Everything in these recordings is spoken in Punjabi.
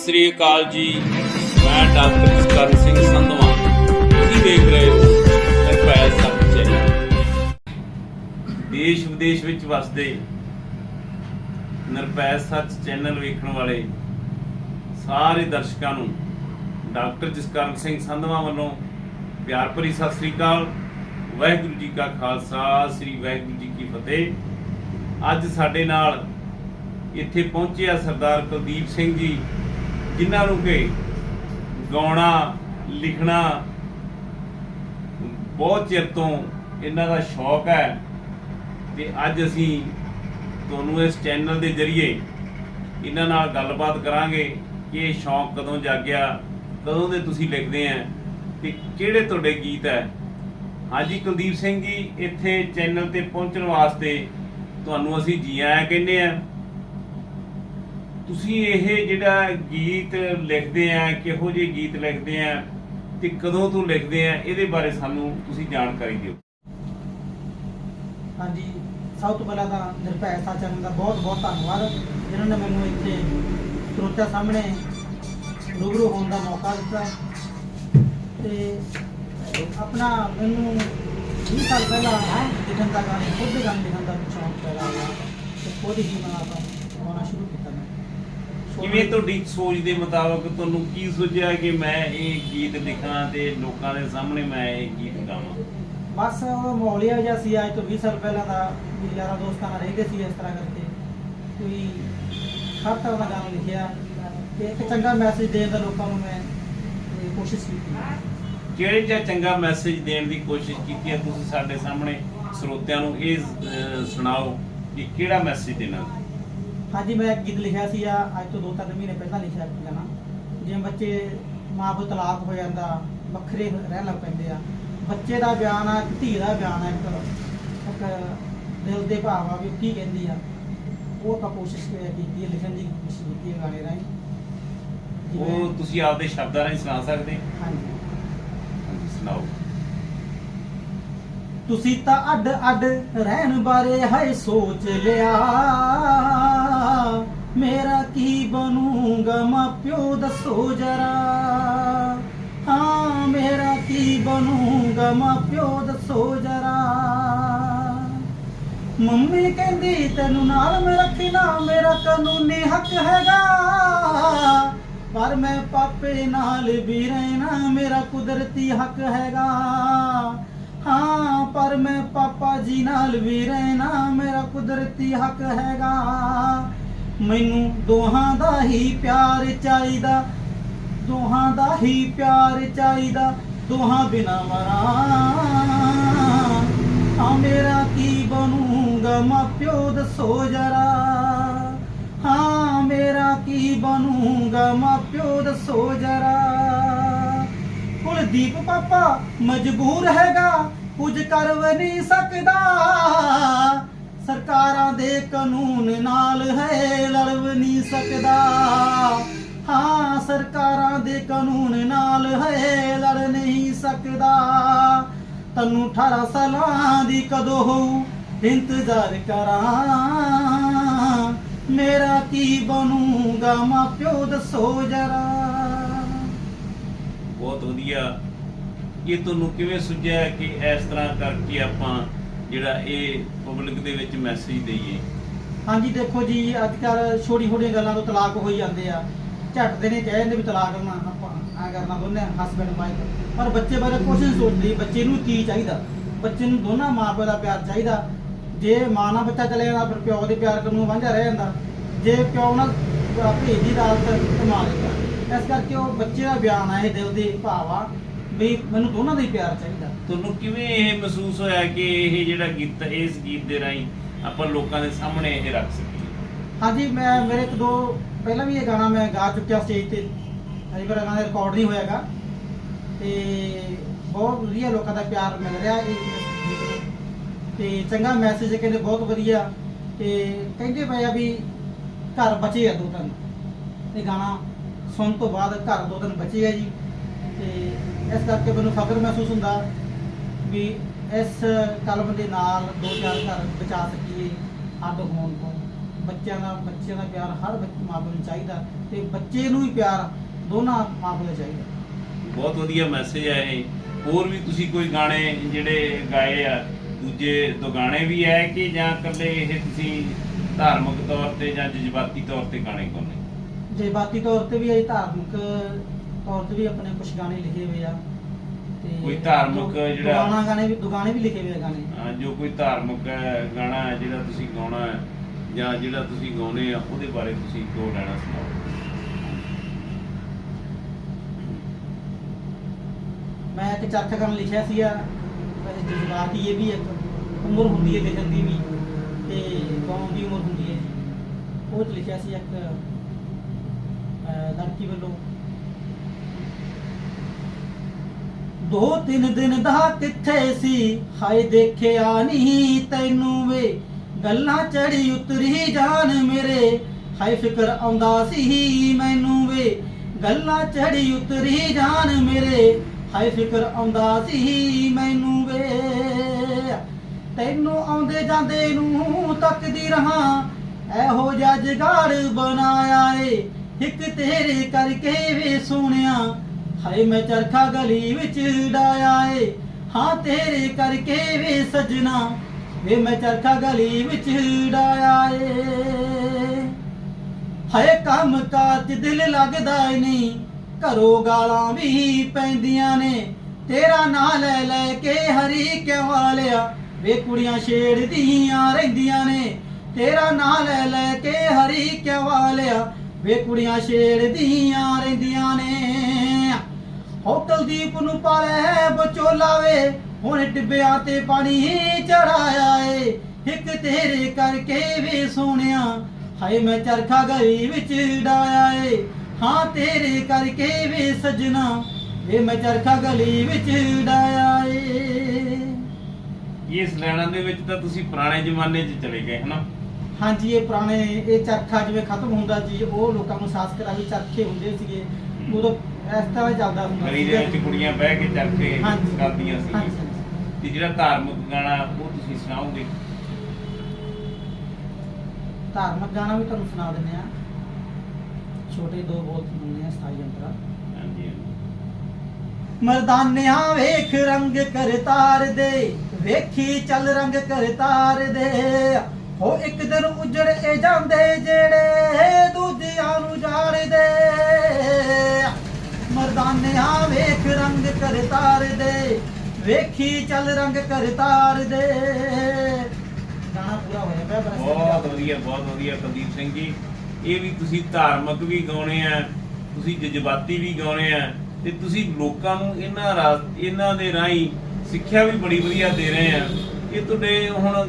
ਸਤਿ ਸ੍ਰੀ ਅਕਾਲ ਜੀ। ਮੈਂ ਡਾਕਟਰ ਕਰਨ ਸਿੰਘ ਸੰਧਵਾ। ਤੁਸੀਂ ਦੇਖ ਰਹੇ ਹੋ ਨਿਰਭੈ ਸੱਚ ਚੈਨਲ। ਦੇਸ਼ ਵਿਦੇਸ਼ ਵਿੱਚ ਵਸਦੇ ਨਿਰਭੈ ਸੱਚ ਚੈਨਲ ਵੇਖਣ ਵਾਲੇ ਸਾਰੇ ਦਰਸ਼ਕਾਂ ਨੂੰ ਡਾਕਟਰ ਜਸਕਰਨ ਸਿੰਘ ਸੰਧਵਾ ਵੱਲੋਂ ਪਿਆਰ ਭਰੀ ਸਤਿ ਸ੍ਰੀ ਅਕਾਲ। ਵਾਹਿਗੁਰੂ ਜੀ ਕਾ ਖਾਲਸਾ, ਸ੍ਰੀ ਵਾਹਿਗੁਰੂ ਜੀ ਕੀ ਫਤਿਹ। ਅੱਜ ਸਾਡੇ ਨਾਲ ਇੱਥੇ ਪਹੁੰਚਿਆ ਸਰਦਾਰ ਕੁਲਦੀਪ ਸਿੰਘ ਜੀ। ਜਿਨ੍ਹਾਂ ਨੂੰ ਕਿ ਗਾਉਣਾ, ਲਿਖਣਾ। ਬਹੁਤ ਚਿਰ ਤੋਂ ਇਹਨਾਂ ਦਾ ਸ਼ੌਕ ਹੈ ਤੇ ਅੱਜ ਅਸੀਂ ਤੁਹਾਨੂੰ ਇਸ ਚੈਨਲ ਦੇ ਜ਼ਰੀਏ ਇਹਨਾਂ ਨਾਲ ਗੱਲਬਾਤ ਕਰਾਂਗੇ ਕਿ ਇਹ ਸ਼ੌਕ ਕਦੋਂ ਜਾਗਿਆ, ਕਦੋਂ ਦੇ ਤੁਸੀਂ ਲਿਖਦੇ ਆ ਤੇ ਕਿਹੜੇ ਤੁਹਾਡੇ ਗੀਤ ਹੈ। ਹਾਂਜੀ, ਕੁਲਦੀਪ ਸਿੰਘ ਜੀ, ਇੱਥੇ ਚੈਨਲ ਤੇ ਪਹੁੰਚਣ ਵਾਸਤੇ ਤੁਹਾਨੂੰ ਅਸੀਂ ਜੀ ਆਇਆਂ ਕਹਿੰਦੇ ਆ। ਤੁਸੀਂ ਇਹ ਜਿਹੜਾ ਗੀਤ ਲਿਖਦੇ ਆ, ਕਿਹੋ ਜਿਹੇ ਗੀਤ ਲਿਖਦੇ ਆ ਤੇ ਕਦੋਂ ਤੋਂ ਲਿਖਦੇ ਆ, ਇਹਦੇ ਬਾਰੇ ਸਾਨੂੰ ਤੁਸੀਂ ਜਾਣਕਾਰੀ ਦਿਓ। ਹਾਂਜੀ, ਸਭ ਤੋਂ ਪਹਿਲਾਂ ਤਾਂ ਨਿਰਭੈ ਚੈਨਲ ਦਾ ਬਹੁਤ ਬਹੁਤ ਧੰਨਵਾਦ। ਜਿਨ੍ਹਾਂ ਨੇ ਮੈਨੂੰ ਇੱਥੇ ਸਰੋਤਿਆਂ ਸਾਹਮਣੇ ਰੂਬਰੂ ਹੋਣ ਦਾ ਮੌਕਾ ਦਿੱਤਾ। ਤੇ ਆਪਣਾ ਮੈਨੂੰ 20 ਸਾਲ ਪਹਿਲਾਂ ਲਿਖਣ ਦਾ ਗਾਣੇ, ਖੁਦ ਦੇ ਗਾਣੇ ਲਿਖਣ ਦਾ ਸ਼ੌਂਕ ਪੈਦਾ ਹੋਇਆ। ਤੇ ਖੁਦ ਹੀ ਮੈਂ ਆਪਾਂ ਗਾਉਣਾ ਸ਼ੁਰੂ ਕੀਤਾ। ਕਿਵੇਂ ਤੁਹਾਡੀ ਸੋਚ ਦੇ ਮੁਤਾਬਕ ਤੁਹਾਨੂੰ ਕੀ ਸੁਝਿਆ ਕਿ ਮੈਂ ਇਹ ਗੀਤ ਲਿਖਾਂ ਤੇ ਲੋਕਾਂ ਦੇ ਸਾਹਮਣੇ ਮੈਂ ਇਹ ਗੀਤ ਗਾਵਾਂ? ਬਸ ਉਹ ਮੌਲਿਆ ਜਿਹਾ ਸੀ ਅੱਜ ਤੋਂ 20 ਸਾਲ ਪਹਿਲਾਂ ਦਾ ਵੀ ਯਾਰਾਂ ਦੋਸਤਾਂ ਨਾਲ ਰਹਿੰਦੇ ਸੀ ਇਸ ਤਰ੍ਹਾਂ ਕਰਕੇ। ਕੋਈ ਹਰ ਤਰ੍ਹਾਂ ਦਾ ਗਾਣਾ ਲਿਖਿਆ ਤੇ ਇੱਕ ਚੰਗਾ ਮੈਸੇਜ ਦੇਣ ਦਾ ਲੋਕਾਂ ਨੂੰ ਮੈਂ ਇਹ ਕੋਸ਼ਿਸ਼ ਕੀਤੀ। ਕਿਹੜੇ ਜਿਹਾ ਚੰਗਾ ਮੈਸੇਜ ਦੇਣ ਦੀ ਕੋਸ਼ਿਸ਼ ਕੀਤੀ ਹੈ ਤੁਸੀਂ ਸਾਡੇ ਸਾਹਮਣੇ ਸਰੋਤਿਆਂ ਨੂੰ? ਇਹ ਅਹ, ਸੁਣਾਓ ਕਿ ਕਿਹੜਾ ਮੈਸੇਜ ਦੇਣਾ? ਹਾਂਜੀ ਮੈਂ ਇੱਕ ਗੀਤ ਲਿਖਿਆ ਸੀ ਆ ਅੱਜ ਤੋਂ ਦੋ ਤਿੰਨ ਮਹੀਨੇ ਪਹਿਲਾਂ ਲਿਖਿਆ ਸੀ ਗਾਣਾ। ਜਿਵੇਂ ਬੱਚੇ ਮਾਂ ਪਿਓ ਤਲਾਕ ਹੋ ਜਾਂਦਾ ਵੱਖਰੇ ਰਹਿਣ ਲੱਗ ਪੈਂਦੇ ਆ। ਬੱਚੇ ਦਾ ਬਿਆਨ ਆ ਧੀ ਦਾ ਬਿਆਨ ਆ ਇੱਕ ਇੱਕ ਦਿਲ ਦੇ ਭਾਵ ਆ ਵੀ ਕੀ ਕਹਿੰਦੀ ਆ। ਉਹ ਆਪਾਂ ਕੋਸ਼ਿਸ਼ ਕੀਤੀ ਹੈ ਲਿਖਣ ਦੀ ਕੋਸ਼ਿਸ਼ ਕੀਤੀ ਹੈ ਗਾਣੇ ਰਾਹੀਂ। ਉਹ ਤੁਸੀਂ ਆਪਦੇ ਸ਼ਬਦਾਂ ਰਾਹੀਂ ਸੁਣਾ ਸਕਦੇ? ਹਾਂਜੀ। ਹਾਂਜੀ ਸੁਣਾਓ। ਤੁਸੀਂ ਤਾਂ ਅੱਡ ਅੱਡ ਰਹਿਣ ਬਾਰੇ ਹਾਏ ਸੋਚ ਲਿਆ। ਮੇਰਾ ਕੀ ਬਣੂਗਾ ਮਾਪਿਓ ਦੱਸੋ ਜਰਾ। ਹਾਂ, ਮੇਰਾ ਕੀ ਬਣੂਗਾ ਮਾਪਿਓ ਦੱਸੋ ਜਰਾ। ਮੰਮੀ ਕਹਿੰਦੀ, ਤੈਨੂੰ ਨਾਲ ਮੈਂ ਰੱਖਣਾ ਮੇਰਾ ਕਾਨੂੰਨੀ ਹੱਕ ਹੈਗਾ। ਪਰ ਮੈਂ ਪਾਪੇ ਨਾਲ ਵੀ ਰਹਿਣਾ, ਮੇਰਾ ਕੁਦਰਤੀ ਹੱਕ ਹੈਗਾ। ਹਾਂ, ਪਰ ਮੈਂ ਪਾਪਾ ਜੀ ਨਾਲ ਵੀ ਰਹਿਣਾ ਮੇਰਾ ਕੁਦਰਤੀ ਹੱਕ ਹੈਗਾ। ਮੈਨੂੰ ਦੋਹਾਂ ਦਾ ਹੀ ਪਿਆਰ ਚਾਹੀਦਾ। ਦੋਹਾਂ ਦਾ ਹੀ ਪਿਆਰ ਚਾਹੀਦਾ। ਦੋਹਾਂ ਬਿਨਾ ਮਰਾਂ। ਆ ਮੇਰਾ ਕੀ ਬਣੂਗਾ ਮਾਪਿਓ ਦੱਸੋ ਜਰਾ। ਹਾਂ, ਮੇਰਾ ਕੀ ਬਣੂਗਾ ਮਾਪਿਓ ਦੱਸੋ ਜਰਾ। ਕੁਲਦੀਪ ਪਾਪਾ ਮਜਬੂਰ ਹੈਗਾ। ਕੁਝ ਕਰ ਵੀ ਨਹੀਂ ਸਕਦਾ। ਸਰਕਾਰਾਂ ਦੇ ਕਾਨੂੰਨ ਨਾਲ ਹੈ ਲੜ ਨਹੀਂ ਸਕਦਾ। ਹਾਂ, ਸਰਕਾਰਾਂ ਦੇ ਕਾਨੂੰਨ ਨਾਲ ਹੈ, ਲੜ ਨਹੀਂ ਸਕਦਾ। ਤੈਨੂੰ 18 ਸਾਲਾਂ ਦੀ ਕਦੋਂ ਹੋਊ? ਇੰਤਜ਼ਾਰ ਕਰਾਂ। ਮੇਰਾ ਕੀ ਬਣੂਗਾ? ਮਾਪਿਓ ਦੱਸੋ ਜਰਾ। ਬਹੁਤ ਵਧੀਆ। ਇਹ ਤੁਹਾਨੂੰ ਕਿਵੇਂ ਸੁਝਿਆ ਕਿ ਇਸ ਤਰ੍ਹਾਂ ਕਰਕੇ ਆਪਾਂ ਜਿਹੜਾ ਇਹ ਪਬਲਿਕ ਦੇ ਵਿੱਚ ਮੈਸੇਜ ਦਈਏ। ਹਾਂਜੀ, ਦੇਖੋ ਜੀ ਅੱਜ ਕੱਲ ਛੋਟੀ ਛੋਟੀਆਂ ਗੱਲਾਂ ਤੋਂ ਤਲਾਕ ਹੋਈ ਜਾਂਦੇ ਆ। ਝੱਟ ਦੇ ਨੇ, ਕਹਿ ਜਾਂਦੇ ਵੀ ਤਲਾਕ ਕਰਨਾ, ਆਪਾਂ ਆ ਕਰਨਾ ਦੋਨੇ ਹਸਬੰਡ ਵਾਈਫ ਪਰ ਬੱਚੇ ਬਾਰੇ ਕੁਛ ਨਹੀਂ ਸੋਚਦੇ ਬੱਚੇ ਨੂੰ ਕੀ ਚਾਹੀਦਾ? ਬੱਚੇ ਨੂੰ ਦੋਨਾਂ ਮਾਪਿਆਂ ਦਾ ਪਿਆਰ ਚਾਹੀਦਾ। ਜੇ ਮਾਂ ਨਾਲ ਬੱਚਾ ਚਲੇ ਜਾਂਦਾ, ਫਿਰ ਪਿਓ ਦੇ ਪਿਆਰ ਕਰਨ ਨੂੰ ਵਾਂਝਾ ਰਹਿ ਜਾਂਦਾ। ਜੇ ਪਿਓ ਨਾਲ ਭੇਜੀ ਦਾ ਹਾਲਤ ਕਮਾ ਲੈਂਦਾ। ਇਸ ਕਰਕੇ ਉਹ ਬੱਚੇ ਦਾ ਬਿਆਨ ਆ, ਇਹ ਦਿਲ ਦੇ ਭਾਵ ਆ, ਵੀ ਮੈਨੂੰ ਦੋਨਾਂ ਦਾ ਹੀ ਪਿਆਰ ਚਾਹੀਦਾ। ਤੁਹਾਨੂੰ ਕਿਵੇਂ ਇਹ ਮਹਿਸੂਸ ਹੋਇਆ ਕਿ ਇਹ ਜਿਹੜਾ ਗੀਤ, ਇਸ ਗੀਤ ਦੇ ਰਾਹੀਂ ਆਪਾਂ ਲੋਕਾਂ ਦੇ ਸਾਹਮਣੇ ਇਹ ਰੱਖ ਸਕੀਏ? ਹਾਂਜੀ, ਮੈਂ, ਮੇਰੇ ਇੱਕ ਦੋ, ਪਹਿਲਾਂ ਵੀ ਇਹ ਗਾਣਾ ਮੈਂ ਗਾ ਚੁੱਕਿਆ ਸਟੇਜ ਤੇ। ਅਜੇ ਮੇਰਾ ਗਾਣਾ ਰਿਕਾਰਡ ਨਹੀਂ ਹੋਇਆਗਾ। ਤੇ ਬਹੁਤ ਵਧੀਆ ਲੋਕਾਂ ਦਾ ਪਿਆਰ ਮਿਲ ਰਿਹਾ ਇਹ ਤੇ ਚੰਗਾ ਮੈਸੇਜ ਕਹਿੰਦੇ ਬਹੁਤ ਵਧੀਆ। ਤੇ ਕਹਿੰਦੇ ਪਏ ਆ ਵੀ ਘਰ ਬਚੇ ਆ ਦੋ ਤਿੰਨ। ਇਹ ਗਾਣਾ ਸੁਣਨ ਤੋਂ ਬਾਅਦ ਘਰ ਦੋ ਤਿੰਨ ਬਚੇ ਆ ਜੀ। ਤੇ ਇਸ ਕਰਕੇ ਮੈਨੂੰ ਫਖਰ ਮਹਿਸੂਸ ਹੁੰਦਾ। ਵੀ ਇਸ ਕਲਮ ਦੇ ਨਾਲ ਦੋ ਚਾਰ ਘਰ ਬਚਾ ਸਕੀਏ ਅੱਡ ਹੋਣ ਤੋਂ। ਬੱਚਿਆਂ ਦਾ ਬੱਚਿਆਂ ਦਾ ਪਿਆਰ ਹਰ ਬੱਚ- ਮਾਂ ਪਿਓ ਨੂੰ ਚਾਹੀਦਾ ਤੇ ਬੱਚੇ ਨੂੰ ਵੀ ਪਿਆਰ ਦੋਨਾਂ ਮਾਂ ਪਿਓ ਨੂੰ ਚਾਹੀਦਾ। ਬਹੁਤ ਵਧੀਆ ਮੈਸੇਜ ਹੈ ਇਹ। ਹੋਰ ਵੀ ਤੁਸੀਂ ਕੋਈ ਗਾਣੇ ਜਿਹੜੇ ਗਾਏ ਆ ਦੂਜੇ ਦੋ ਗਾਣੇ ਵੀ ਹੈ ਕਿ ਜਾਂ ਇਕੱਲੇ ਇਹ ਤੁਸੀਂ ਧਾਰਮਿਕ ਤੌਰ ਤੇ ਜਾਂ ਜਜ਼ਬਾਤੀ ਤੌਰ ਤੇ ਗਾਣੇ ਗਾਉਂਦੇ? ਜਜ਼ਬਾਤੀ ਤੌਰ ਤੇ ਵੀ ਇਹ ਧਾਰਮਿਕ ਤੌਰ ਤੇ ਵੀ ਆਪਣੇ ਕੁਝ ਗਾਣੇ ਲਿਖੇ ਹੋਏ ਆ। ਕੋਈ ਧਾਰਮਿਕ ਜਿਹੜਾ- ਦੁਗਾਣਾ ਗਾਣੇ ਵੀ ਦੁਗਾਣੇ ਵੀ ਲਿਖੇ ਹੋਏ ਆ ਗਾਣੇ। ਹਾਂ, ਜੋ ਕੋਈ ਧਾਰਮਿਕ ਹੈ, ਗਾਣਾ ਹੈ ਜਿਹੜਾ ਤੁਸੀਂ ਗਾਉਣਾ ਹੈ ਜਾਂ ਜਿਹੜਾ ਤੁਸੀਂ ਗਾਉਨੇ ਆ ਉਹਦੇ ਬਾਰੇ ਤੁਸੀਂ ਦੋ ਲੈਣਾ ਸੁਣਾਓ। ਮੈਂ ਇੱਕ ਚਰਖਾ ਗਾਣਾ ਲਿਖਿਆ ਸੀਗਾ ਵੈਸੇ ਜਜ਼ਬਾਤੀ ਇਹ ਵੀ ਇੱਕ ਉਮਰ ਹੁੰਦੀ ਹੈ ਲਿਖਣ ਦੀ ਵੀ ਤੇ ਗਾਉਣ ਦੀ ਉਮਰ ਹੁੰਦੀ ਹੈ। ਉਹ 'ਚ ਲਿਖਿਆ ਸੀ ਇੱਕ ਅਹ, ਲੜਕੀ ਵੱਲੋਂ ਦੋ ਤਿੰਨ ਦਿਨ ਦਾ ਕਿੱਥੇ ਸੀ? ਹਾਏ ਦੇਖਿਆ ਨਹੀਂ ਤੈਨੂੰ ਵੇ। ਗੱਲਾਂ ਚੜੀ ਉਤਰੀ ਜਾਨ ਮੇਰੇ। ਹਾਏ ਫਿਕਰ ਆਉਂਦਾ ਸੀ ਮੈਨੂੰ ਵੇ। ਗੱਲਾਂ ਚੜੀ ਉਤਰੀ ਜਾਨ ਮੇਰੇ। ਹਾਏ ਫਿਕਰ ਆਉਂਦਾ ਸੀ ਮੈਨੂੰ ਵੇ। ਤੈਨੂੰ ਆਉਂਦੇ ਜਾਂਦੇ ਨੂੰ ਤੱਕਦੀ ਰਹਾ। ਇਹੋ ਜਿਹਾ ਜਗਾੜ ਬਣਾਇਆ ਏ। ਇੱਕ ਤੇਰੇ ਕਰਕੇ ਵੇ ਸੋਹਣਿਆ। ਹਾਏ ਮੈਂ ਚਰਖਾ ਗਲੀ ਵਿੱਚ ਡਾਇਆ ਏ। ਹਾਂ ਤੇਰੇ ਕਰਕੇ ਵੇ ਸਜਣਾ, ਵੇ ਮੈਂ ਚਰਖਾ ਗਲੀ ਵਿੱਚ ਡਾਇਆ ਏ। ਹਾਏ ਕੰਮ ਕਾਜ ਦਿਲ ਲੱਗਦਾ ਨਹੀਂ, ਘਰੋਂ ਗਾਲਾਂ ਵੀ ਪੈਂਦੀਆਂ ਨੇ। ਤੇਰਾ ਨਾਂ ਲੈ ਲੈ ਕੇ ਹਰੀ ਕਿਉਂ ਵਾਲਿਆ ਵੇ ਕੁੜੀਆਂ ਛੇੜਦੀਆਂ ਰਹਿੰਦੀਆਂ ਨੇ। ਤੇਰਾ ਨਾਂ ਲੈ ਲੈ ਕੇ ਹਰੀ ਕਿਉਂ ਵਾਲਿਆ ਵੇ ਕੁੜੀਆਂ ਛੇੜਦੀਆਂ ਰਹਿੰਦੀਆਂ ਨੇ। ਹੋਟਲ ਦੀਪ ਨੂੰ ਪਾਲੇ ਬਚੋਲਾ ਵੇ। ਹੁਣ ਟਿੱਬਿਆਂ ਤੇ ਪਾਣੀ ਚੜਾਇਆ ਏ। ਇੱਕ ਤੇਰੇ ਕਰਕੇ ਵੇ ਸੋਹਣਿਆ। ਹਾਏ ਮੈਂ ਚਰਖਾ ਗਲੀ ਵਿੱਚ ਡਾਇਆ ਏ। ਹਾਂ ਤੇਰੇ ਕਰਕੇ ਵੇ ਸਜਣਾ। ਵੇ ਮੈਂ ਚਰਖਾ ਗਲੀ ਵਿੱਚ ਡਾਇਆ ਏ। ਇਸ ਲੈਣਾ ਦੇ ਵਿੱਚ ਤਾਂ ਤੁਸੀਂ ਪੁਰਾਣੇ ਜ਼ਮਾਨੇ 'ਚ ਚਲੇ ਗਏ ਹਨਾ? ਹਾਂਜੀ ਇਹ ਪੁਰਾਣੇ ਇਹ ਚਰਖਾ ਜਿਵੇਂ ਖਤਮ ਹੁੰਦਾ ਜੀ ਉਹ ਲੋਕਾਂ ਨੂੰ ਸਾਸ ਕਰਾ ਵੀ ਚਰਖੇ ਹੁੰਦੇ ਸੀਗੇ। ਉਦੋਂ ਇਸ ਤਰ੍ਹਾਂ ਚੱਲਦਾ ਹੁੰਦਾ ਗਲੀ ਦੇ ਵਿੱਚ ਕੁੜੀਆਂ ਬਹਿ ਕੇ ਚਰਖੇ ਹਾਂਜੀ। ਕਰਦੀਆਂ ਸੀ ਹਾਂਜੀ, ਹਾਂਜੀ। ਤੇ ਜਿਹੜਾ ਧਾਰਮਿਕ ਗਾਣਾ ਉਹ ਤੁਸੀਂ ਸੁਣਾਓਗੇ? ਧਾਰਮਿਕ ਗਾਣਾ ਵੀ ਤੁਹਾਨੂੰ ਸੁਣਾ ਦਿੰਦੇ ਆ ਛੋਟੇ ਦੋ ਬੋਲ ਸੁਣਨੇ ਆ ਸਥਾਈ ਅੰਤਰਾ। ਹਾਂਜੀ ਹਾਂਜੀ। ਮਰਦਾਨਿਆਂ ਵੇਖ ਰੰਗ ਕਰਤਾਰ ਦੇ ਵੇਖੀ ਚੱਲ ਰੰਗ ਕਰਤਾਰ ਦੇ। ਹੋ ਇੱਕ ਦਿਨ ਉਜੜੇ ਜਾਂਦੇ ਜਿਹੜੇ ਦੂਜਿਆਂ ਨੂੰ ਜਾਣਦੇ। ਮਰਦਾਨਿਆਂ ਵੇਖ ਰੰਗ ਕਰਤਾਰ ਦੇ। ਵੇਖੀ ਚੱਲ ਰੰਗ ਕਰਤਾਰ ਦੇ। ਗਾਣਾ ਪੂਰਾ ਹੋਇਆ ਪਿਆ ਬਸ ਬਹੁਤ ਵਧੀਆ ਬਹੁਤ ਵਧੀਆ ਕੁਲਦੀਪ ਸਿੰਘ ਜੀ। ਇਹ ਵੀ ਤੁਸੀਂ ਧਾਰਮਿਕ ਵੀ ਗਾਉਣੇ ਆ, ਤੁਸੀਂ ਜਜ਼ਬਾਤੀ ਵੀ ਗਾਉਣੇ ਆ, ਤੇ ਤੁਸੀਂ ਲੋਕਾਂ ਨੂੰ ਇਹਨਾਂ ਰਾਸ ਇਹਨਾਂ ਦੇ ਰਾਹੀਂ ਸਿੱਖਿਆ ਵੀ ਬੜੀ ਵਧੀਆ ਦੇ ਰਹੇ ਆ। ਇਹ ਤੁਹਾਡੇ ਹੁਣ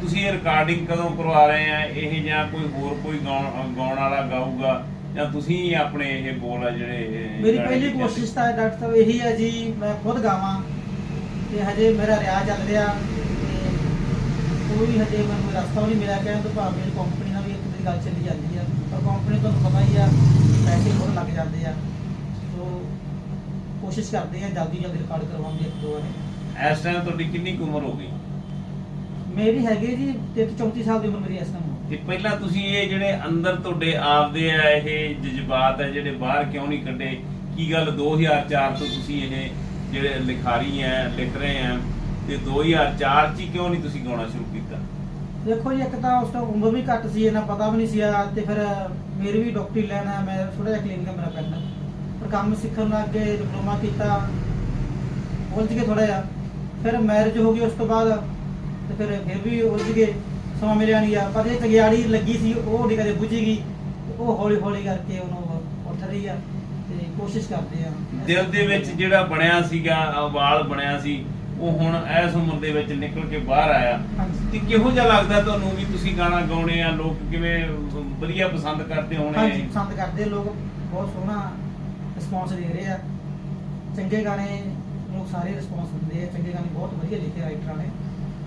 ਤੁਸੀਂ ਇਹ ਰਿਕਾਰਡਿੰਗ ਕਦੋਂ ਕਰਵਾ ਰਹੇ ਆ? ਇਹ ਜਾਂ ਕੋਈ ਹੋਰ ਕੋਈ ਗਾਉਣ ਗਾਉਣ ਵਾਲਾ ਗਾਊਗਾ? ਜਾਂ ਤੁਸੀਂ ਆਪਣੇ ਇਹ ਬੋਲ ਆ ਜਿਹੜੇ ਮੇਰੀ ਪਹਿਲੀ ਕੋਸ਼ਿਸ਼ ਤਾਂ ਡਾਕਟਰ ਸਾਹਿਬ ਇਹੀ ਹੈ ਜੀ ਮੈਂ ਖੁਦ ਗਾਵਾਂ ਤੇ ਹਜੇ ਮੇਰਾ ਰਿਆਜ਼ ਚੱਲ ਰਿਹਾ ਤੇ ਕੋਈ ਹਜੇ ਮੈਨੂੰ ਰਸਤਾ ਨਹੀਂ ਮਿਲਿਆ ਕਹਿਣ ਤੋਂ ਭਾਵੇਂ ਮੇਰੀ ਕੰਪਨੀ ਨਾਲ ਵੀ ਇੱਕ ਦੀ ਗੱਲ ਚੱਲੀ ਜਾਂਦੀ ਆ। ਪਰ ਕੰਪਨੀ ਤੁਹਾਨੂੰ ਪਤਾ ਹੀ ਆ ਪੈਸੇ ਬਹੁਤ ਲੱਗ ਜਾਂਦੇ ਆ। ਸੋ ਕੋਸ਼ਿਸ਼ ਕਰਦੇ ਆ ਜਲਦੀ ਜਲਦੀ ਰਿਕਾਰਡ ਕਰਵਾਉਣ ਦੀ ਇੱਕ ਦੋ ਵਾਰੀ। ਇਸ ਟਾਈਮ ਤੁਹਾਡੀ ਕਿੰਨੀ ਉਮਰ ਹੋ ਗਈ? ਮੇਰੀ ਹੈਗੀ ਜੀ 33 34 ਸਾਲ ਦੀ ਉਮਰ ਮੇਰੀ ਇਸ ਟਾਈਮ ਤੇ ਪਹਿਲਾਂ ਤੁਸੀਂ ਇਹ ਜਿਹੜੇ ਅੰਦਰ ਤੁਹਾਡੇ ਆਪਦੇ ਆ, ਇਹ ਜਜ਼ਬਾਤ ਆ, ਜਿਹੜੇ ਬਾਹਰ ਕਿਉਂ ਨਹੀਂ ਕੱਢੇ? ਕੀ ਗੱਲ 2004 ਤੋਂ ਤੁਸੀਂ ਇਹ ਜਿਹੜੇ ਲਿਖਾਰੀ ਆ, ਲਿਖ ਰਹੇ ਆ, ਤੇ 2004 ਚ ਹੀ ਕਿਉਂ ਨਹੀਂ ਤੁਸੀਂ ਗਾਉਣਾ ਸ਼ੁਰੂ ਕੀਤਾ? ਦੇਖੋ ਜੀ, ਇੱਕ ਤਾਂ ਉਸ ਟਾਈਮ ਉਮਰ ਵੀ ਘੱਟ ਸੀ ਇਹਨਾਂ ਪਤਾ ਵੀ ਨਹੀਂ ਸੀ, ਆ ਤੇ ਫਿਰ ਮੇਰੀ ਵੀ ਡਾਕਟਰੀ ਲੈਣ ਆ, ਮੈਂ ਥੋੜਾ ਜਿਹਾ ਕਲੀਨਿਕ ਮੇਰਾ ਪਿੰਡ। ਪਰ ਕੰਮ ਸਿੱਖਣ ਲੱਗ ਗਏ, ਡਿਪਲੋਮਾ ਕੀਤਾ, ਉਲਝ ਗਏ ਥੋੜਾ ਜਿਹਾ। ਫਿਰ ਮੈਰਿਜ ਹੋ ਗਈ ਉਸ ਤੋਂ ਬਾਅਦ, ਤੇ ਫਿਰ ਫਿਰ ਵੀ ਉਲਝ ਗਏ। ਸਮਾਂ ਮਿਲਿਆ ਨਹੀਂ ਆ ਪਰ ਇਹ ਤਗਿਆੜੀ ਲੱਗੀ ਸੀ ਉਹ ਨਹੀਂ ਕਦੇ ਬੁੱਝੀ ਗਈ। ਤੇ ਉਹ ਹੌਲੀ ਹੌਲੀ ਕਰਕੇ ਉਹਨੂੰ ਉੱਠ ਰਹੀ ਆ ਤੇ ਕੋਸ਼ਿਸ਼ ਕਰਦੇ ਆ। ਦਿਲ ਦੇ ਵਿੱਚ ਜਿਹੜਾ ਬਣਿਆ ਸੀਗਾ ਅਵਾਲ ਬਣਿਆ ਸੀ ਉਹ ਹੁਣ ਇਸ ਉਮਰ ਦੇ ਵਿੱਚ ਨਿਕਲ ਕੇ ਬਾਹਰ ਆਇਆ। ਹਾਂਜੀ। ਤੇ ਕਿਹੋ ਜਿਹਾ ਲੱਗਦਾ ਤੁਹਾਨੂੰ ਵੀ ਤੁਸੀਂ ਗਾਣਾ ਗਾਉਣੇ ਆ ਲੋਕ ਕਿਵੇਂ ਵਧੀਆ ਪਸੰਦ ਕਰਦੇ ਹਾਂਜੀ ਹੋਣੇ ਪਸੰਦ ਕਰਦੇ ਲੋਕ ਬਹੁਤ ਸੋਹਣਾ ਰਿਸਪੌਂਸ ਦੇ ਰਹੇ ਆ। ਚੰਗੇ ਗਾਣੇ ਲੋਕ ਸਾਰੇ ਰਿਸਪੌਂਸ ਦਿੰਦੇ ਆ ਚੰਗੇ ਗਾਣੇ ਬਹੁਤ ਵਧੀਆ ਲਿਖੇ ਰਾਈਟਰਾਂ ਨੇ।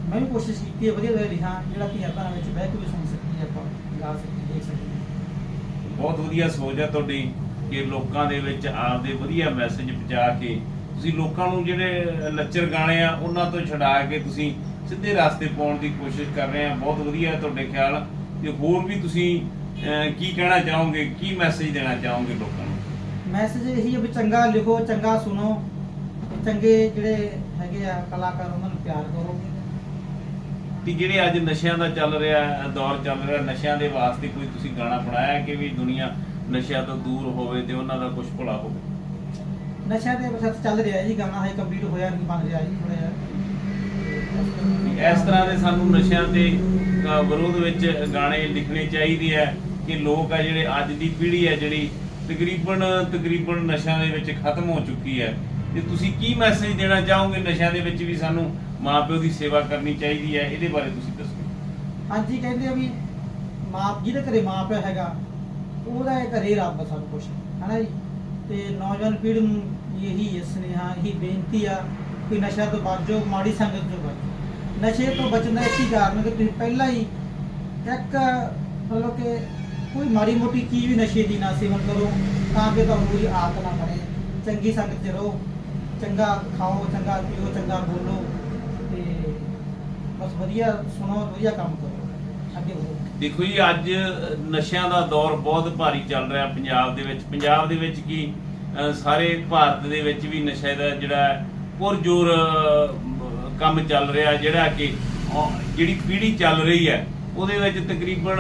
ਮੈਂ ਵੀ ਕੋਸ਼ਿਸ਼ ਕੀਤੀ ਹੈ ਵਧੀਆ ਲਿਖਾਂ ਜਿਹੜਾ ਧੀਆਂ ਭੈਣਾਂ ਵਿੱਚ ਬਹਿ ਕੇ ਵੀ ਸੁਣ ਸਕੀਏ ਆਪਾਂ ਗਾ ਸਕੀਏ ਦੇਖ ਸਕੀਏ। ਬਹੁਤ ਵਧੀਆ ਸੋਚ ਹੈ ਤੁਹਾਡੀ ਕਿ ਲੋਕਾਂ ਦੇ ਵਿੱਚ ਆਪਦੇ ਵਧੀਆ ਮੈਸੇਜ ਪਹੁੰਚਾ ਕੇ ਤੁਸੀਂ ਲੋਕਾਂ ਨੂੰ ਜਿਹੜੇ ਲੱਚਰ ਗਾਣੇ ਆ ਉਹਨਾਂ ਤੋਂ ਛਡਾ ਕੇ ਤੁਸੀਂ ਸਿੱਧੇ ਰਸਤੇ ਪਾਉਣ ਦੀ ਕੋਸ਼ਿਸ਼ ਕਰ ਰਹੇ ਆ। ਬਹੁਤ ਵਧੀਆ ਤੁਹਾਡੇ ਖਿਆਲ। ਤੇ ਹੋਰ ਵੀ ਤੁਸੀਂ ਕੀ ਕਹਿਣਾ ਚਾਹੋਗੇ ਕੀ ਮੈਸੇਜ ਦੇਣਾ ਚਾਹੋਗੇ ਲੋਕਾਂ ਨੂੰ? ਮੈਸੇਜ ਇਹੀ ਹੈ ਵੀ ਚੰਗਾ ਲਿਖੋ ਚੰਗਾ ਸੁਣੋ। ਚੰਗੇ ਜਿਹੜੇ ਹੈਗੇ ਆ ਕਲਾਕਾਰ ਉਹਨਾਂ ਨੂੰ ਪਿਆਰ ਕਰੋ। ਕਿ ਜਿਹੜੇ ਅੱਜ ਨਸ਼ਿਆਂ ਦਾ ਚੱਲ ਰਿਹਾ ਹੈ, ਦੌਰ ਚੱਲ ਰਿਹਾ ਨਸ਼ਿਆਂ ਦੇ ਵਾਸਤੇ ਕੋਈ ਤੁਸੀਂ ਗਾਣਾ ਬਣਾਇਆ ਕਿ ਵੀ ਦੁਨੀਆ ਨਸ਼ਿਆਂ ਤੋਂ ਦੂਰ ਹੋਵੇ ਤੇ ਉਹਨਾਂ ਦਾ ਕੁਝ ਭਲਾ ਹੋਵੇ? ਨਸ਼ਿਆਂ ਦੇ ਬਸ ਚੱਲ ਰਿਹਾ ਜੀ ਗਾਣਾ ਹੈ ਕੰਪਲੀਟ ਹੋਇਆ ਨਹੀਂ ਬਣ ਰਿਹਾ ਜੀ ਥੋੜਾ ਵੀ ਜਿਹਾ ਇਸ ਤਰ੍ਹਾਂ ਦੇ ਸਾਨੂੰ ਨਸ਼ਿਆਂ ਦੇ ਵਿਰੋਧ ਵਿੱਚ ਗਾਣੇ ਲਿਖਣੇ ਚਾਹੀਦੇ ਆ ਕਿ ਲੋਕ ਆ ਜਿਹੜੇ ਅੱਜ ਦੀ ਪੀੜ੍ਹੀ ਹੈ ਜਿਹੜੀ ਤਕਰੀਬਨ ਤਕਰੀਬਨ ਨਸ਼ਿਆਂ ਦੇ ਵਿੱਚ ਖਤਮ ਹੋ ਚੁੱਕੀ ਹੈ। ਤੇ ਤੁਸੀਂ ਕੀ ਮੈਸੇਜ ਦੇਣਾ ਚਾਹੋਗੇ ਨਸ਼ਿਆਂ ਦੇ ਵਿੱਚ ਵੀ ਸਾਨੂੰ ਮਾਪਿਓ ਦੀ ਸੇਵਾ ਕਰਨੀ ਚਾਹੀਦੀ ਹੈ, ਇਹਦੇ ਬਾਰੇ ਤੁਸੀਂ ਦੱਸੋ। ਹਾਂਜੀ, ਕਹਿੰਦੇ ਆ ਵੀ ਮਾਂ, ਜਿਹਦੇ ਘਰੇ ਮਾਂ ਪਿਓ ਹੈਗਾ, ਉਹਦਾ ਇਹ ਘਰੇ ਰੱਬ ਸਭ ਕੁਝ ਹਨਾ ਜੀ? ਤੇ ਨੌਜਵਾਨ ਪੀੜ੍ਹੀ ਨੂੰ ਇਹੀ ਸੁਨੇਹਾ, ਇਹੀ ਬੇਨਤੀ ਆ ਕਿ ਨਸ਼ਾ ਤੋਂ ਬਚੋ, ਮਾੜੀ ਸੰਗਤ ਤੋਂ ਬਚੋ। ਨਸ਼ੇ ਤੋਂ ਬਚਣ ਦਾ ਇੱਕ ਹੀ ਕਾਰਨ ਕਿ ਤੁਸੀਂ ਪਹਿਲਾਂ ਹੀ ਇੱਕ, ਮਤਲਬ ਕਿ ਕੋਈ ਮਾੜੀ ਮੋਟੀ ਚੀਜ਼ ਵੀ ਨਸ਼ੇ ਦੀ ਨਾ ਸੇਵਨ ਕਰੋ, ਤਾਂ ਕਿ ਤੁਹਾਨੂੰ ਕੋਈ ਆਦਤ ਨਾ ਬਣੇ। ਚੰਗੀ ਸੰਗਤ 'ਚ ਰਹੋ, ਚੰਗਾ ਖਾਓ, ਚੰਗਾ ਪੀਓ, ਚੰਗਾ ਬੋਲੋ। ਬਸ ਵਧੀਆ, ਸੁਣੋ, ਵਧੀਆ ਕੰਮ ਕਰੋ। ਅੱਗੇ ਵਧੋ। ਦੇਖੋ ਜੀ, ਅੱਜ ਨਸ਼ਿਆਂ ਦਾ ਦੌਰ ਬਹੁਤ ਭਾਰੀ ਚੱਲ ਰਿਹਾ ਪੰਜਾਬ ਦੇ ਵਿੱਚ। ਪੰਜਾਬ ਦੇ ਵਿੱਚ ਕੀ ਸਾਰੇ ਭਾਰਤ ਦੇ ਵਿੱਚ ਵੀ ਨਸ਼ੇ ਦਾ ਜਿਹੜਾ ਪੁਰਜੋਰ ਕੰਮ ਚੱਲ ਰਿਹਾ, ਜਿਹੜਾ ਕਿ ਜਿਹੜੀ ਪੀੜ੍ਹੀ ਚੱਲ ਰਹੀ ਹੈ, ਉਹਦੇ ਵਿੱਚ ਤਕਰੀਬਨ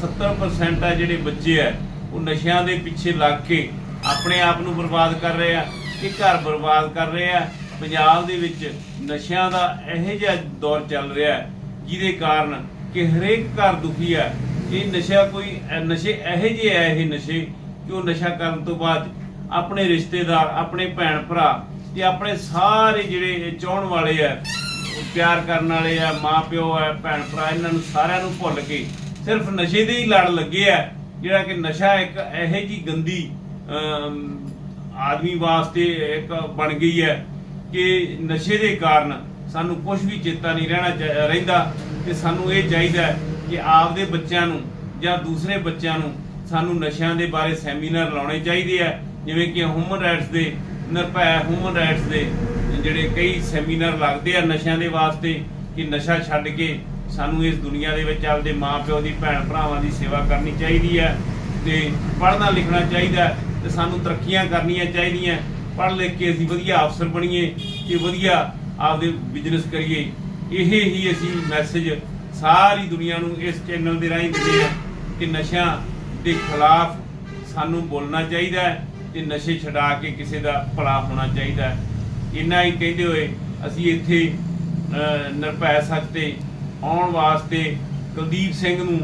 70% ਆ ਜਿਹੜੇ ਬੱਚੇ ਆ, ਉਹ ਨਸ਼ਿਆਂ ਦੇ ਪਿੱਛੇ ਲੱਗ ਕੇ ਆਪਣੇ ਆਪ ਨੂੰ ਬਰਬਾਦ ਕਰ ਰਹੇ ਆ ਤੇ ਘਰ ਬਰਬਾਦ ਕਰ ਰਹੇ ਆ। ਪੰਜਾਬ ਦੇ ਵਿੱਚ ਨਸ਼ਿਆਂ ਦਾ ਇਹੋ ਜਿਹਾ ਦੌਰ ਚੱਲ ਰਿਹਾ ਹੈ, ਜਿਹਦੇ ਕਾਰਨ ਕਿ ਹਰੇਕ ਘਰ ਦੁਖੀ ਹੈ। ਇਹ ਨਸ਼ਾ ਕੋਈ ਨਸ਼ੇ ਇਹੋ ਜਿਹੇ ਹੈ ਇਹ ਨਸ਼ੇ ਕਿ ਉਹ ਨਸ਼ਾ ਕਰਨ ਤੋਂ ਬਾਅਦ ਆਪਣੇ ਰਿਸ਼ਤੇਦਾਰ, ਆਪਣੇ ਭੈਣ ਭਰਾ ਤੇ ਆਪਣੇ ਸਾਰੇ ਜਿਹੜੇ ਚਾਹਣ ਵਾਲੇ ਆ ਪਿਆਰ ਕਰਨ ਵਾਲੇ ਆ, ਮਾਪਿਓ ਆ, ਭੈਣ ਭਰਾ, ਇਹਨਾਂ ਨੂੰ ਸਾਰਿਆਂ ਨੂੰ ਭੁੱਲ ਕੇ ਸਿਰਫ ਨਸ਼ੇ ਦੇ ਹੀ ਲੜ ਲੱਗੇ ਆ, ਜਿਹੜਾ ਕਿ ਨਸ਼ਾ ਇੱਕ ਇਹੋ ਜੀ ਗੰਦੀ ਆਦਮੀ ਵਾਸਤੇ ਇੱਕ ਬਣ ਗਈ ਹੈ। ਕਿ ਨਸ਼ੇ ਦੇ ਕਾਰਨ ਸਾਨੂੰ ਕੁਝ ਵੀ ਚੇਤਾ ਨਹੀਂ ਰਹਿਣਾ ਚਾ- ਰਹਿੰਦਾ ਤੇ ਸਾਨੂੰ ਇਹ ਚਾਹੀਦਾ ਕਿ ਆਪਦੇ ਬੱਚਿਆਂ ਨੂੰ ਜਾਂ ਦੂਸਰੇ ਬੱਚਿਆਂ ਨੂੰ ਸਾਨੂੰ ਨਸ਼ਿਆਂ ਦੇ ਬਾਰੇ ਸੈਮੀਨਾਰ ਲਾਉਣੇ ਚਾਹੀਦੇ ਆ, ਜਿਵੇਂ ਕਿ ਹਿਊਮਨ ਰਾਈਟਸ ਦੇ ਨਿਰਭੈ ਹਿਊਮਨ ਰਾਈਟਸ ਦੇ ਜਿਹੜੇ ਕਈ ਸੈਮੀਨਾਰ ਲੱਗਦੇ ਆ ਨਸ਼ਿਆਂ ਦੇ ਵਾਸਤੇ ਕਿ ਨਸ਼ਾ ਛੱਡ ਕੇ ਸਾਨੂੰ ਇਸ ਦੁਨੀਆ ਦੇ ਵਿੱਚ ਆਪਦੇ ਮਾਪਿਓ ਦੀ ਭੈਣ ਭਰਾਵਾਂ ਦੀ ਸੇਵਾ ਕਰਨੀ ਚਾਹੀਦੀ ਹੈ ਤੇ ਪੜ੍ਹਨਾ ਲਿਖਣਾ ਚਾਹੀਦਾ ਹੈ ਤੇ ਸਾਨੂੰ ਤਰੱਕੀਆਂ ਕਰਨੀਆਂ ਚਾਹੀਦੀਆਂ। ਪੜ੍ਹ ਲਿਖ ਕੇ ਅਸੀਂ ਵਧੀਆ ਅਫਸਰ ਬਣੀਏ ਤੇ ਵਧੀਆ ਆਪਦੇ ਬਿਜ਼ਨਸ ਕਰੀਏ, ਇਹ ਹੀ ਅਸੀਂ ਮੈਸੇਜ ਸਾਰੀ ਦੁਨੀਆ ਨੂੰ ਇਸ ਚੈਨਲ ਦੇ ਰਾਹੀਂ ਦਿੰਦੇ ਆ ਕਿ ਨਸ਼ਿਆਂ ਦੇ ਖਿਲਾਫ ਸਾਨੂੰ ਬੋਲਣਾ ਚਾਹੀਦਾ ਹੈ ਤੇ ਨਸ਼ੇ ਛਡਾ ਕੇ ਕਿਸੇ ਦਾ ਭਲਾ ਹੋਣਾ ਚਾਹੀਦਾ ਹੈ। ਇੰਨਾ ਹੀ ਕਹਿੰਦੇ ਹੋਏ ਅਸੀਂ ਇੱਥੇ ਨਿਰਭੈ ਸੱਚ ਤੇ ਆਉਣ ਵਾਸਤੇ ਕੁਲਦੀਪ ਸਿੰਘ ਨੂੰ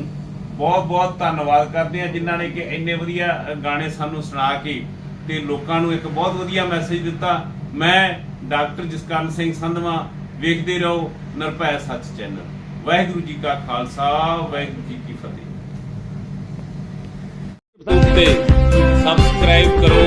ਬਹੁਤ ਬਹੁਤ ਧੰਨਵਾਦ ਕਰਦੇ ਆ ਜਿਨ੍ਹਾਂ ਨੇ ਕਿ ਇੰਨੇ ਵਧੀਆ ਗਾਣੇ ਸਾਨੂੰ ਸੁਣਾ ਕੇ ਤੇ ਲੋਕਾਂ ਨੂੰ ਇੱਕ ਬਹੁਤ ਵਧੀਆ ਮੈਸੇਜ ਦਿੱਤਾ। ਮੈਂ ਡਾਕਟਰ ਜਸਕਰਨ ਸਿੰਘ ਸੰਧਵਾ ਵੇਖਦੇ ਰਹੋ ਨਿਰਭੈ ਸੱਚ ਚੈਨਲ। ਵਾਹਿਗੁਰੂ ਜੀ ਕਾ ਖਾਲਸਾ, ਵਾਹਿਗੁਰੂ ਜੀ ਕੀ ਫਤਿਹ। ਉੱਤੇ ਸਬਸਕ੍ਰਾਈਬ ਕਰੋ